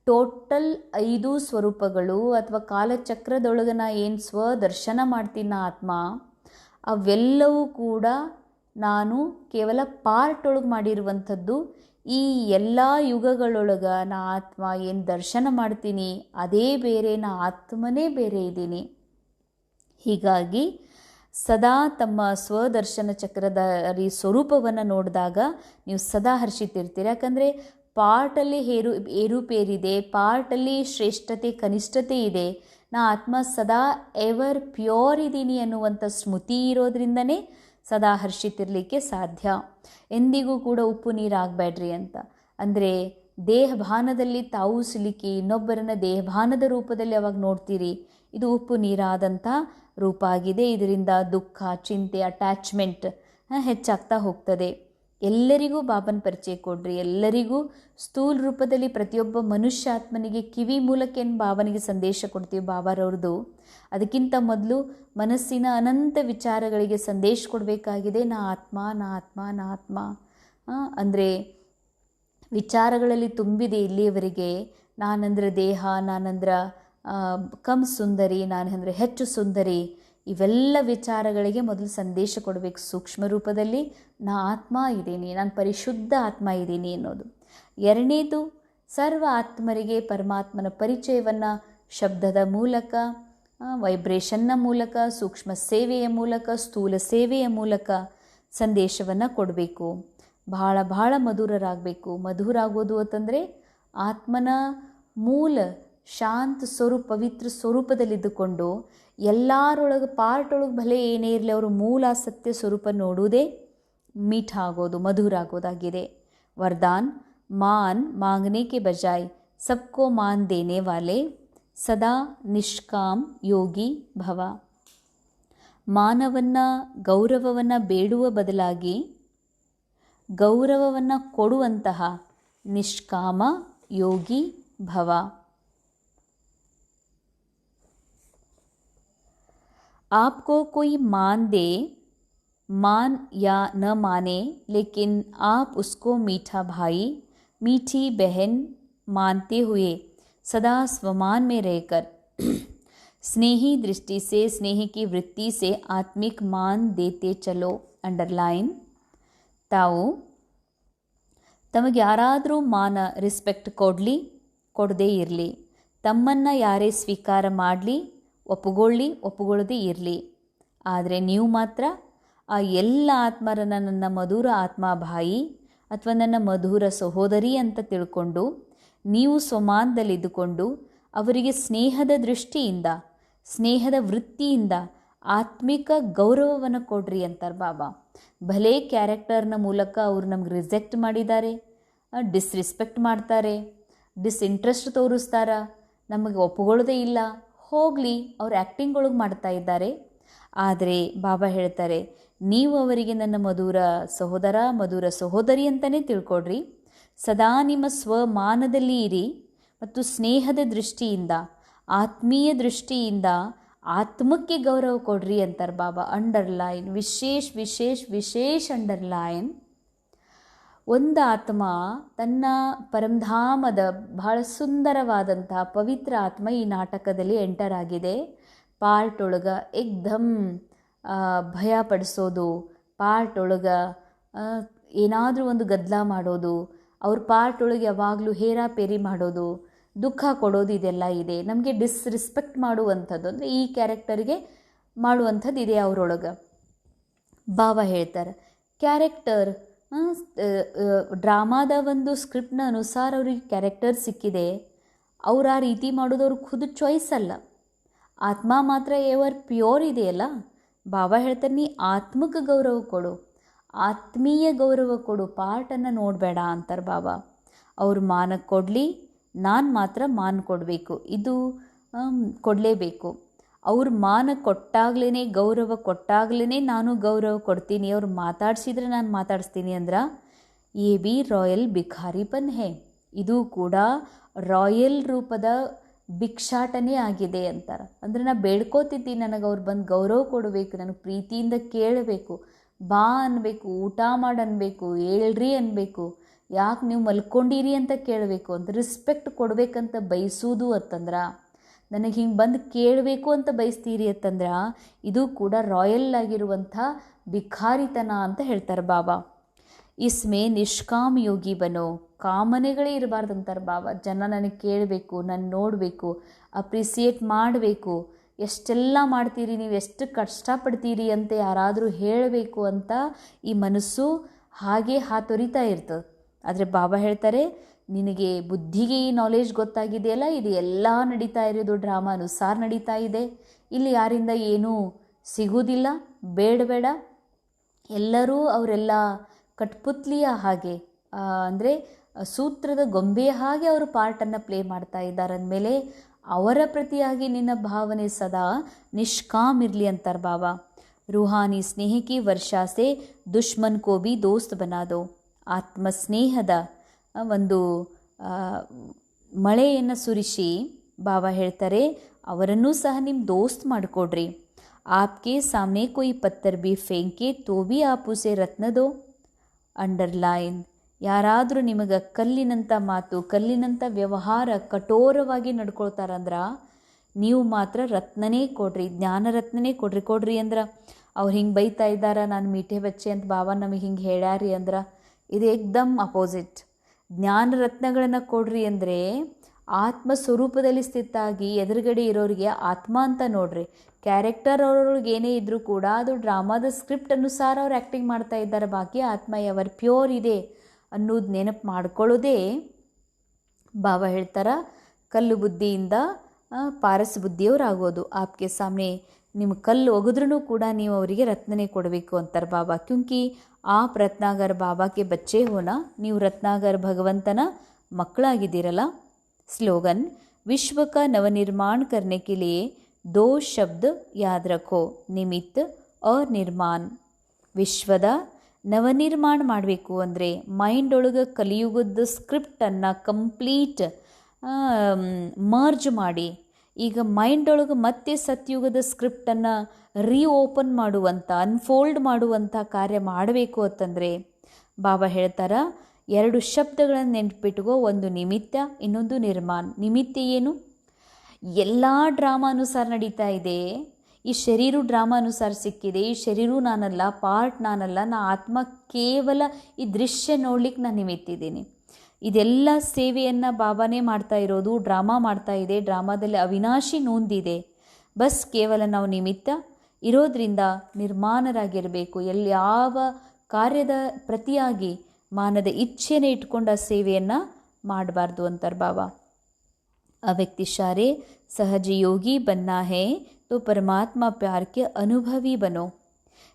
ಟೋಟಲ್ ಐದು ಸ್ವರೂಪಗಳು ಅಥವಾ ಕಾಲಚಕ್ರದೊಳಗೆ ನಾ ಏನು ಸ್ವದರ್ಶನ ಮಾಡ್ತೀನಿ ನಾ ಆತ್ಮ, ಅವೆಲ್ಲವೂ ಕೂಡ ನಾನು ಕೇವಲ ಪಾರ್ಟ್ ಒಳಗೆ ಮಾಡಿರುವಂಥದ್ದು ಈ ಎಲ್ಲ ಯುಗಗಳೊಳಗೆ ನಾ ಆತ್ಮ ಏನು ದರ್ಶನ ಮಾಡ್ತೀನಿ, ಅದೇ ಬೇರೆ, ನಾ ಆತ್ಮನೇ ಬೇರೆ ಇದ್ದೀನಿ. ಹೀಗಾಗಿ ಸದಾ ತಮ್ಮ ಸ್ವದರ್ಶನ ಚಕ್ರಧಾರಿ ಸ್ವರೂಪವನ್ನು ನೋಡಿದಾಗ ನೀವು ಸದಾ ಹರ್ಷಿತಿರ್ತೀರಿ. ಯಾಕಂದರೆ ಪಾರ್ಟಲ್ಲಿ ಹೇರು, ಏರುಪೇರಿದೆ ಪಾರ್ಟಲ್ಲಿ ಶ್ರೇಷ್ಠತೆ, ಕನಿಷ್ಠತೆ ಇದೆ. ನಾ ಆತ್ಮ ಸದಾ ಎವರ್ ಪ್ಯೂರ್ ಇದ್ದೀನಿ ಅನ್ನುವಂಥ ಸ್ಮೃತಿ ಇರೋದ್ರಿಂದನೇ ಸದಾ ಹರ್ಷಿತಿರಲಿಕ್ಕೆ ಸಾಧ್ಯ. ಎಂದಿಗೂ ಕೂಡ ಉಪ್ಪು ನೀರಾಗಬೇಡ್ರಿ ಅಂತ. ಅಂದರೆ ದೇಹಭಾನದಲ್ಲಿ ತಾವು ಸಿಲುಕಿ ಇನ್ನೊಬ್ಬರನ್ನು ದೇಹಭಾನದ ರೂಪದಲ್ಲಿ ಅವಾಗ ನೋಡ್ತೀರಿ. ಇದು ಉಪ್ಪು ನೀರಾದಂಥ ರೂಪ ಆಗಿದೆ ಇದರಿಂದ ದುಃಖ, ಚಿಂತೆ ಅಟ್ಯಾಚ್ಮೆಂಟ್ ಹೆಚ್ಚಾಗ್ತಾ ಹೋಗ್ತದೆ. ಎಲ್ಲರಿಗೂ ಬಾಬನ ಪರಿಚಯ ಕೊಡ್ರಿ. ಎಲ್ಲರಿಗೂ ಸ್ಥೂಲ ರೂಪದಲ್ಲಿ ಪ್ರತಿಯೊಬ್ಬ ಮನುಷ್ಯ ಆತ್ಮನಿಗೆ ಕಿವಿ ಮೂಲಕ ಏನು ಬಾಬನಿಗೆ ಸಂದೇಶ ಕೊಡ್ತೀವಿ ಬಾಬಾರವ್ರದ್ದು ಅದಕ್ಕಿಂತ ಮೊದಲು ಮನಸ್ಸಿನ ಅನಂತ ವಿಚಾರಗಳಿಗೆ ಸಂದೇಶ ಕೊಡಬೇಕಾಗಿದೆ. ನಾ ಆತ್ಮ ನಾ ಆತ್ಮ ನಾ ಆತ್ಮ. ಅಂದರೆ ವಿಚಾರಗಳಲ್ಲಿ ತುಂಬಿದೆ ಇಲ್ಲಿಯವರೆಗೆ. ನಾನಂದ್ರೆ ದೇಹ, ನಾನಂದ್ರೆ ಕಮ್ ಸುಂದರಿ, ನಾನು ಅಂದರೆ ಹೆಚ್ಚು ಸುಂದರಿ, ಇವೆಲ್ಲ ವಿಚಾರಗಳಿಗೆ ಮೊದಲು ಸಂದೇಶ ಕೊಡಬೇಕು ಸೂಕ್ಷ್ಮ ರೂಪದಲ್ಲಿ. ನಾ ಆತ್ಮ ಇದ್ದೀನಿ, ನಾನು ಪರಿಶುದ್ಧ ಆತ್ಮ ಇದ್ದೀನಿ ಅನ್ನೋದು. ಎರಡನೇದು, ಸರ್ವ ಆತ್ಮರಿಗೆ ಪರಮಾತ್ಮನ ಪರಿಚಯವನ್ನು ಶಬ್ದದ ಮೂಲಕ ವೈಬ್ರೇಷನ್ನ ಮೂಲಕ, ಸೂಕ್ಷ್ಮ ಸೇವೆಯ ಮೂಲಕ, ಸ್ಥೂಲ ಸೇವೆಯ ಮೂಲಕ ಸಂದೇಶವನ್ನು ಕೊಡಬೇಕು. ಬಹಳ ಬಹಳ ಮಧುರರಾಗಬೇಕು. ಮಧುರಾಗೋದು ಅಂತಂದರೆ ಆತ್ಮನ ಮೂಲ ಶಾಂತ ಸ್ವರೂಪ, ಪವಿತ್ರ ಸ್ವರೂಪದಲ್ಲಿದ್ದುಕೊಂಡು ಎಲ್ಲರೊಳಗೆ ಪಾರ್ಟ್ ಒಳಗೆ ಭಲೆ ಏನೇ ಇರಲಿ ಅವರು ಮೂಲ ಸತ್ಯ ಸ್ವರೂಪ ನೋಡುವುದೇ ಮೀಠ ಆಗೋದು, ಮಧುರ ಆಗೋದಾಗಿದೆ. ವರದಾನ್, ಮಾನ್ ಮಾಂಗನೇಕೆ ಬಜಾಯ್, ಸಬ್ಕೋ ಮಾನ್ ದೇನೆ ವಾಲೆ, ಸದಾ ನಿಷ್ಕಾಮ್ ಯೋಗಿ ಭವ. ಮಾನವನ್ನು, ಗೌರವವನ್ನು ಬೇಡುವ ಬದಲಾಗಿ ಗೌರವವನ್ನು ಕೊಡುವಂತಹ ನಿಷ್ಕಾಮ ಯೋಗಿ ಭವ. आपको कोई मान दे मान या न माने लेकिन आप उसको मीठा भाई मीठी बहन मानते हुए सदा स्वमान में रहकर स्नेही दृष्टि से स्नेह की वृत्ति से आत्मिक मान देते चलो अंडरलाइन ತಾವು ತಮಗೆ ಯಾರಾದರೂ ಮಾನ ರೆಸ್ಪೆಕ್ಟ್ ಕೊಡಲಿ ಕೊಡದೇ ಇರಲಿ ತಮ್ಮನ್ನು ಯಾರೇ ಸ್ವೀಕಾರ ಮಾಡಲಿ ಒಪ್ಪುಗೊಳ್ಳಿ ಒಪ್ಪುಗೊಳ್ಳದೇ ಇರಲಿ. ಆದರೆ ನೀವು ಮಾತ್ರ ಆ ಎಲ್ಲ ಆತ್ಮರನ್ನು ನನ್ನ ಮಧುರ ಆತ್ಮ ಭಾಯಿ ಅಥವಾ ನನ್ನ ಮಧುರ ಸಹೋದರಿ ಅಂತ ತಿಳ್ಕೊಂಡು ನೀವು ಸ್ವಮಾನದಲ್ಲಿದ್ದುಕೊಂಡು ಅವರಿಗೆ ಸ್ನೇಹದ ದೃಷ್ಟಿಯಿಂದ, ಸ್ನೇಹದ ವೃತ್ತಿಯಿಂದ ಆತ್ಮಿಕ ಗೌರವವನ್ನು ಕೊಡ್ರಿ ಅಂತಾರೆ ಬಾಬಾ. ಭಲೇ ಕ್ಯಾರೆಕ್ಟರ್ನ ಮೂಲಕ ಅವರು ನಮ್ಗೆ ರಿಜೆಕ್ಟ್ ಮಾಡಿದ್ದಾರೆ ಡಿಸ್ರೆಸ್ಪೆಕ್ಟ್ ಮಾಡ್ತಾರೆ, ಡಿಸ್ಇಂಟ್ರೆಸ್ಟ್ ತೋರಿಸ್ತಾರ, ನಮಗೆ ಒಪ್ಪುಗೊಳ್ಳೋದೇ ಇಲ್ಲ ಹೋಗಲಿ, ಅವ್ರು ಆ್ಯಕ್ಟಿಂಗ್ ಒಳಗೆ ಮಾಡ್ತಾ ಇದ್ದಾರೆ. ಆದರೆ ಬಾಬಾ ಹೇಳ್ತಾರೆ, ನೀವು ಅವರಿಗೆ ನನ್ನ ಮಧುರ ಸಹೋದರ, ಮಧುರ ಸಹೋದರಿ ಅಂತಲೇ ತಿಳ್ಕೊಡ್ರಿ. ಸದಾ ನಿಮ್ಮ ಸ್ವಮಾನದಲ್ಲಿ ಇರಿ ಮತ್ತು ಸ್ನೇಹದ ದೃಷ್ಟಿಯಿಂದ, ಆತ್ಮೀಯ ದೃಷ್ಟಿಯಿಂದ ಆತ್ಮಕ್ಕೆ ಗೌರವ ಕೊಡ್ರಿ ಅಂತಾರೆ ಬಾಬಾ. ಅಂಡರ್ಲೈನ್, ವಿಶೇಷ ವಿಶೇಷ ವಿಶೇಷ ಅಂಡರ್ಲೈನ್. ಒಂದು ಆತ್ಮ ತನ್ನ ಪರಂಧಾಮದ ಬಹಳ ಸುಂದರವಾದಂತಹ ಪವಿತ್ರ ಆತ್ಮ ಈ ನಾಟಕದಲ್ಲಿ ಎಂಟರ್ ಆಗಿದೆ. ಪಾರ್ಟ್ ಒಳಗೆ ಏಕ್ದಮ್ ಭಯ ಪಡಿಸೋದು ಪಾರ್ಟ್ ಒಳಗೆ ಏನಾದರೂ ಒಂದು ಗದ್ದಲ ಮಾಡೋದು, ಅವ್ರ ಪಾರ್ಟ್ ಒಳಗೆ ಯಾವಾಗಲೂ ಹೇರಾಪೇರಿ ಮಾಡೋದು, ದುಃಖ ಕೊಡೋದು ಇದೆಲ್ಲ ಇದೆ. ನಮಗೆ ಡಿಸ್ರೆಸ್ಪೆಕ್ಟ್ ಮಾಡುವಂಥದ್ದು, ಅಂದರೆ ಈ ಕ್ಯಾರೆಕ್ಟರ್ಗೆ ಮಾಡುವಂಥದ್ದು ಇದೆ ಅವರೊಳಗೆ. ಭಾವ ಹೇಳ್ತಾರೆ ಕ್ಯಾರೆಕ್ಟರ್ ಡ್ರಾಮಾದ ಒಂದು ಸ್ಕ್ರಿಪ್ಟ್ನ ಅನುಸಾರ ಅವ್ರಿಗೆ ಕ್ಯಾರೆಕ್ಟರ್ ಸಿಕ್ಕಿದೆ. ಅವ್ರು ಆ ರೀತಿ ಮಾಡೋದು ಅವ್ರ ಖುದ್ದು ಚಾಯ್ಸ್ ಅಲ್ಲ. ಆತ್ಮ ಮಾತ್ರ ಏವರ್ ಪ್ಯೂರ್ ಇದೆಯಲ್ಲ ಬಾಬಾ ಹೇಳ್ತಾರೆ ನೀ ಆತ್ಮಕ್ಕೆ ಗೌರವ ಕೊಡು, ಆತ್ಮೀಯ ಗೌರವ ಕೊಡು ಪಾರ್ಟನ್ನು ನೋಡಬೇಡ ಅಂತಾರೆ ಬಾಬಾ ಅವ್ರು ಮಾನಕ್ಕೆ ಕೊಡಲಿ, ನಾನು ಮಾತ್ರ ಮಾನ್ ಕೊಡಬೇಕು. ಇದು ಕೊಡಲೇಬೇಕು. ಅವ್ರು ಮಾನ ಕೊಟ್ಟಾಗ್ಲೇ ಗೌರವ ಕೊಟ್ಟಾಗ್ಲೇ ನಾನು ಗೌರವ ಕೊಡ್ತೀನಿ. ಅವ್ರು ಮಾತಾಡ್ಸಿದ್ರೆ ನಾನು ಮಾತಾಡಿಸ್ತೀನಿ ಅಂದ್ರೆ, ಎ ಬಿ ರಾಯಲ್ ಭಿಖಾರಿಪನ್ ಹೇ ಇದು ಕೂಡ ರಾಯಲ್ ರೂಪದ ಭಿಕ್ಷಾಟನೆ ಆಗಿದೆ ಅಂತಾರೆ. ಅಂದರೆ ನಾ ಬೇಡ್ಕೋತಿದ್ದೀನಿ, ನನಗೆ ಅವ್ರು ಬಂದು ಗೌರವ ಕೊಡಬೇಕು, ನನಗೆ ಪ್ರೀತಿಯಿಂದ ಕೇಳಬೇಕು. ಬಾ ಅನ್ಬೇಕು, ಊಟ ಮಾಡಿ ಅನ್ಬೇಕು, ಹೇಳ್ರಿ ಅನ್ಬೇಕು. ಯಾಕೆ ನೀವು ಮಲ್ಕೊಂಡಿರಿ ಅಂತ ಕೇಳಬೇಕು. ಅಂತ ರಿಸ್ಪೆಕ್ಟ್ ಕೊಡಬೇಕಂತ ಬಯಸೋದು ಅಂತಂದ್ರೆ ನನಗೆ ಹಿಂಗೆ ಬಂದು ಕೇಳಬೇಕು ಅಂತ ಬಯಸ್ತೀರಿ ಅಂತಂದ್ರೆ ಇದು ಕೂಡ ರಾಯಲ್ ಆಗಿರುವಂಥ ಭಿಖಾರಿತನ ಅಂತ ಹೇಳ್ತಾರೆ ಬಾಬಾ. ಇಸ್ಮೆ ನಿಷ್ಕಾಮ ಯೋಗಿ ಬನೋ, ಕಾಮನೆಗಳೇ ಇರಬಾರ್ದು ಅಂತಾರೆ ಬಾಬಾ. ಜನ ನನಗೆ ಕೇಳಬೇಕು, ನಾನು ನೋಡಬೇಕು, ಅಪ್ರಿಸಿಯೇಟ್ ಮಾಡಬೇಕು. ಎಷ್ಟೆಲ್ಲ ಮಾಡ್ತೀರಿ, ನೀವು ಎಷ್ಟು ಕಷ್ಟಪಡ್ತೀರಿ ಅಂತ ಯಾರಾದರೂ ಹೇಳಬೇಕು ಅಂತ ಈ ಮನಸ್ಸು ಹಾಗೆ ಹಾತೊರಿತಾ ಇರ್ತದೆ. ಆದರೆ ಬಾಬಾ ಹೇಳ್ತಾರೆ ನಿನಗೆ ಬುದ್ಧಿಗೆ ಈ ನಾಲೆಜ್ ಗೊತ್ತಾಗಿದೆಯಲ್ಲ? ಇದು ಎಲ್ಲ ನಡೀತಾ ಇರೋದು ಡ್ರಾಮಾ ಅನುಸಾರ ನಡೀತಾ ಇದೆ. ಇಲ್ಲಿ ಯಾರಿಂದ ಏನೂ ಸಿಗುವುದಿಲ್ಲ, ಬೇಡ ಬೇಡ. ಎಲ್ಲರೂ ಅವರೆಲ್ಲ ಕಟ್ಪುತ್ಲಿಯ ಹಾಗೆ ಅಂದರೆ ಸೂತ್ರದ ಗೊಂಬೆಯ ಹಾಗೆ ಅವರು ಪಾರ್ಟನ್ನು ಪ್ಲೇ ಮಾಡ್ತಾ ಇದ್ದಾರೆ. ಅಂದಮೇಲೆ ಅವರ ಪ್ರತಿಯಾಗಿ ನಿನ್ನ ಭಾವನೆ ಸದಾ ನಿಷ್ಕಾಮ್ ಇರಲಿ ಅಂತಾರೆ ಬಾಬಾ ರೂಹಾನಿ ಸ್ನೇಹಕ್ಕೆ ವರ್ಷಾಸೆ ದುಶ್ಮನ್ ಕೋಬಿ ದೋಸ್ತ್ ಬನಾದೋ. ಆತ್ಮ ಸ್ನೇಹದ ಒಂದು ಮಳೆಯನ್ನು ಸುರಿಸಿ ಬಾಬ ಹೇಳ್ತಾರೆ, ಅವರನ್ನೂ ಸಹ ನಿಮ್ಮ ದೋಸ್ತ್ ಮಾಡಿಕೊಡ್ರಿ. ಆಪ್ಕೆ ಸಾಮೆ ಕೊಯ್ ಪತ್ತರ್ ಬಿ ಫೆಂಕೆ ತೋಬಿ ಆಪುಸೆ ರತ್ನದೋ ಅಂಡರ್ಲೈನ್, ಯಾರಾದರೂ ನಿಮಗೆ ಕಲ್ಲಿನಂಥ ಮಾತು ಕಲ್ಲಿನಂಥ ವ್ಯವಹಾರ ಕಠೋರವಾಗಿ ನಡ್ಕೊಳ್ತಾರಂದ್ರೆ, ನೀವು ಮಾತ್ರ ರತ್ನನೇ ಕೊಡ್ರಿ ಜ್ಞಾನರತ್ನನೇ ಕೊಡ್ರಿ ಕೊಡ್ರಿ ಅಂದ್ರೆ. ಅವ್ರು ಹಿಂಗೆ ಬೈತಾ ಇದ್ದಾರ, ನಾನು ಮೀಠೆ ಬಚ್ಚೆ ಅಂತ ಬಾಬಾ ನಮಗೆ ಹಿಂಗೆ ಹೇಳ್ಯಾರಿ ಅಂದ್ರೆ, ಇದು ಏಕ್ದಮ್ ಅಪೋಸಿಟ್. ಜ್ಞಾನ ರತ್ನಗಳನ್ನು ಕೊಡ್ರಿ ಅಂದರೆ ಆತ್ಮ ಸ್ವರೂಪದಲ್ಲಿ ಸ್ಥಿತಾಗಿ ಎದುರುಗಡೆ ಇರೋರಿಗೆ ಆತ್ಮ ಅಂತ ನೋಡ್ರಿ. ಕ್ಯಾರೆಕ್ಟರ್ ಅವ್ರವ್ರಿಗೆ ಏನೇ ಇದ್ದರೂ ಕೂಡ ಅದು ಡ್ರಾಮಾದ ಸ್ಕ್ರಿಪ್ಟ್ ಅನುಸಾರ ಅವ್ರು ಆ್ಯಕ್ಟಿಂಗ್ ಮಾಡ್ತಾ ಇದ್ದಾರೆ. ಬಾಕಿ ಆತ್ಮ ಯಾವರ್ ಪ್ಯೂರ್ ಇದೆ ಅನ್ನೋದು ನೆನಪು ಮಾಡ್ಕೊಳ್ಳೋದೇ ಬಾಬಾ ಹೇಳ್ತಾರ. ಕಲ್ಲು ಬುದ್ಧಿಯಿಂದ ಪಾರಸ್ ಬುದ್ಧಿಯವರಾಗೋದು. ಆಪ್ಗೆ ಸಾಮನೆ ನಿಮ್ಮ ಕಲ್ಲು ಒಗೆದ್ರೂ ಕೂಡ ನೀವು ಅವರಿಗೆ ರತ್ನನೇ ಕೊಡಬೇಕು ಅಂತಾರೆ ಬಾಬಾ ಕ್ಯೂಂಕಿ ಆಪ್ ರತ್ನಾಗರ್ ಬಾಬಾಕ್ಕೆ ಬಚ್ಚೆ ಹೋನ ನೀವು ರತ್ನಾಗರ್ ಭಗವಂತನ ಮಕ್ಕಳಾಗಿದ್ದೀರಲ್ಲ स्लोगन विश्व का नवनिर्माण करने के लिए दो शब्द याद रखो निमित्त और निर्माण ವಿಶ್ವದ ನವನಿರ್ಮಾಣ ಮಾಡಬೇಕು ಅಂದರೆ ಮೈಂಡ್ ಒಳಗೆ ಕಲಿಯುಗದ ಸ್ಕ್ರಿಪ್ಟನ್ನು ಕಂಪ್ಲೀಟ್ ಮರ್ಜ್ ಮಾಡಿ ಈಗ ಮೈಂಡ್ ಒಳಗೆ ಮತ್ತೆ ಸತ್ಯುಗದ ಸ್ಕ್ರಿಪ್ಟನ್ನು ರೀಓಪನ್ ಮಾಡುವಂಥ ಅನ್ಫೋಲ್ಡ್ ಮಾಡುವಂಥ ಕಾರ್ಯ ಮಾಡಬೇಕು ಅಂತಂದರೆ, ಬಾಬಾ ಹೇಳ್ತಾರ, ಎರಡು ಶಬ್ದಗಳನ್ನು ನೆನ್ಪಿಟ್ಕೋ, ಒಂದು ನಿಮಿತ್ತ, ಇನ್ನೊಂದು ನಿರ್ಮಾಣ. ನಿಮಿತ್ತ ಏನು? ಎಲ್ಲ ಡ್ರಾಮಾ ಅನುಸಾರ ನಡೀತಾ ಇದೆ. ಈ ಶರೀರು ಡ್ರಾಮಾ ಅನುಸಾರ ಸಿಕ್ಕಿದೆ. ಈ ಶರೀರು ನಾನಲ್ಲ, ಪಾರ್ಟ್ ನಾನಲ್ಲ, ನಾ ಆತ್ಮ ಕೇವಲ ಈ ದೃಶ್ಯ ನೋಡ್ಲಿಕ್ಕೆ ನಾನು ನಿಮಿತ್ತಿದ್ದೀನಿ. ಇದೆಲ್ಲ ಸೇವೆಯನ್ನು ಬಾಬಾನೇ ಮಾಡ್ತಾ ಇರೋದು ಡ್ರಾಮಾ ಮಾಡ್ತಾ ಇದೆ ಡ್ರಾಮಾದಲ್ಲಿ ಅವಿನಾಶಿ ನೊಂದಿದೆ ಬಸ್ ಕೇವಲ ನಾವು ನಿಮಿತ್ತ ಇರೋದ್ರಿಂದ ನಿರ್ಮಾಣರಾಗಿರಬೇಕು ಎಲ್ಲಿ ಯಾವ ಕಾರ್ಯದ ಪ್ರತಿಯಾಗಿ ಮಾನದ ಇಚ್ಛೆನೇ ಇಟ್ಕೊಂಡ ಸೇವೆಯನ್ನು ಮಾಡಬಾರ್ದು ಅಂತಾರೆ ಬಾಬಾ अव्यक्तिशारे सहज योगी बनना है तो परमात्मा प्यार के अनुभवी बनो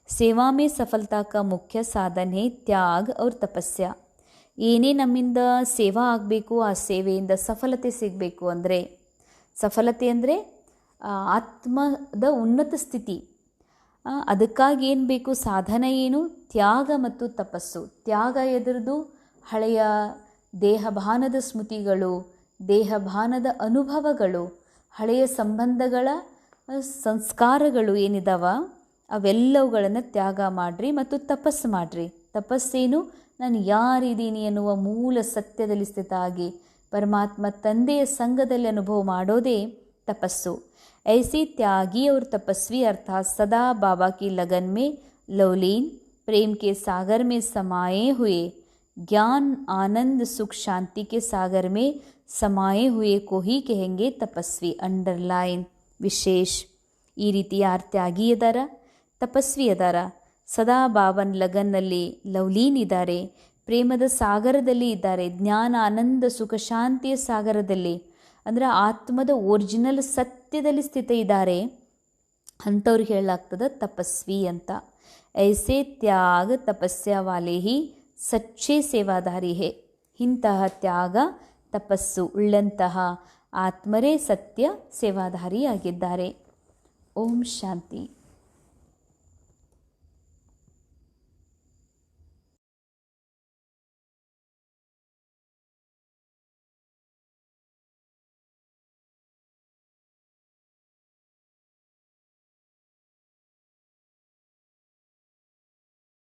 ಸೇವಾ ಮೇ ಸಫಲತಾ ಕಾ ಮುಖ್ಯ ಸಾಧನ ಹೇ ತ್ಯಾಗ್ ಅವ್ರ ತಪಸ್ಯ ಏನೇ ನಮ್ಮಿಂದ ಸೇವಾ ಆಗಬೇಕು, ಆ ಸೇವೆಯಿಂದ ಸಫಲತೆ ಸಿಗಬೇಕು ಅಂದರೆ, ಸಫಲತೆ ಅಂದರೆ ಆತ್ಮದ ಉನ್ನತ ಸ್ಥಿತಿ. ಅದಕ್ಕಾಗಿ ಏನು ಬೇಕು? ಸಾಧನ ಏನು? ತ್ಯಾಗ ಮತ್ತು ತಪಸ್ಸು. ತ್ಯಾಗ ಎದುರದು ಹಳೆಯ ದೇಹಭಾನದ ಸ್ಮೃತಿಗಳು, ದೇಹಭಾನದ ಅನುಭವಗಳು, ಹಳೆಯ ಸಂಬಂಧಗಳ ಸಂಸ್ಕಾರಗಳು ಏನಿದಾವ? ಅವೆಲ್ಲವುಗಳನ್ನು ತ್ಯಾಗ ಮಾಡಿರಿ ಮತ್ತು ತಪಸ್ಸು ಮಾಡಿರಿ. ತಪಸ್ಸೇನು? ನಾನು ಯಾರಿದ್ದೀನಿ ಎನ್ನುವ ಮೂಲ ಸತ್ಯದಲ್ಲಿ ಸ್ಥಿತ ಆಗಿ ಪರಮಾತ್ಮ ತಂದೆಯ ಸಂಘದಲ್ಲಿ ಅನುಭವ ಮಾಡೋದೇ ತಪಸ್ಸು ऐसे त्यागी और तपस्वी अर्थात सदा बाबा की लगन में लवलीन प्रेम के सागर में समाये हुए ज्ञान आनंद सुख शांति के सागर में समाये हुए को ही कहेंगे तपस्वी अंडरलाइन ವಿಶೇಷ್ ಈ ರೀತಿ ಯಾರು ತ್ಯಾಗಿ ಇದಾರ ತಪಸ್ವಿ ಅದಾರ ಸದಾ ಬಾಬನ್ ಲಗನ್ನಲ್ಲಿ ಲವ್ಲೀನ್ ಇದ್ದಾರೆ. ಪ್ರೇಮದ ಸಾಗರದಲ್ಲಿ ಇದ್ದಾರೆ. ಜ್ಞಾನ, ಆನಂದ, ಸುಖ, ಶಾಂತಿಯ ಸಾಗರದಲ್ಲಿ. ಅಂದರೆ ಆತ್ಮದ ಒರಿಜಿನಲ್ ಸತ್ಯದಲ್ಲಿ ಸ್ಥಿತ ಇದ್ದಾರೆ. ಅಂಥವ್ರು ಹೇಳಲಾಗ್ತದೆ, ತಪಸ್ವಿ ಅಂತ. ಐಸೆ ತ್ಯಾಗ ತಪಸ್ಯ ವಾಲೇಹಿ, ಸಚ್ಚೆ ಸೇವಾದಾರಿ ಹೇ. ಇಂತಹ ತ್ಯಾಗ, ತಪಸ್ಸು, ಉಳ್ಳಂತಹ ಆತ್ಮರೇ ಸತ್ಯ ಸೇವಾಧಾರಿಯಾಗಿದ್ದಾರೆ. ಓಂ ಶಾಂತಿ.